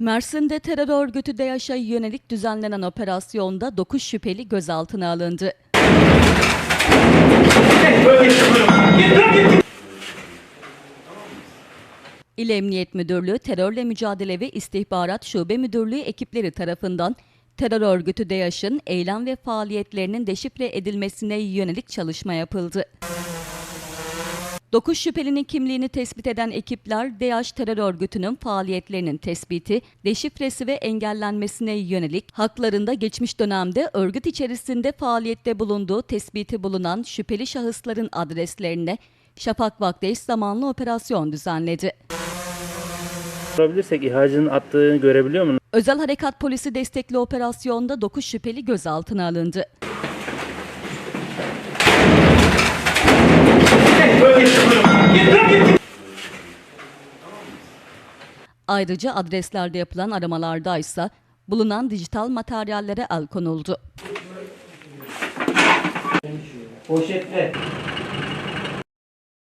Mersin'de terör örgütü DAEŞ'e yönelik düzenlenen operasyonda 9 şüpheli gözaltına alındı. İl Emniyet Müdürlüğü Terörle Mücadele ve İstihbarat Şube Müdürlüğü ekipleri tarafından terör örgütü DAEŞ'in eylem ve faaliyetlerinin deşifre edilmesine yönelik çalışma yapıldı. 9 şüphelinin kimliğini tespit eden ekipler DAEŞ terör örgütünün faaliyetlerinin tespiti, deşifresi ve engellenmesine yönelik haklarında geçmiş dönemde örgüt içerisinde faaliyette bulunduğu tespiti bulunan şüpheli şahısların adreslerine şafak vakti eş zamanlı operasyon düzenledi. Sorabilirsek İHA'cının attığını görebiliyor musun? Özel Harekat Polisi destekli operasyonda 9 şüpheli gözaltına alındı. Ayrıca adreslerde yapılan aramalarda ise bulunan dijital materyallere el konuldu. Poşetle.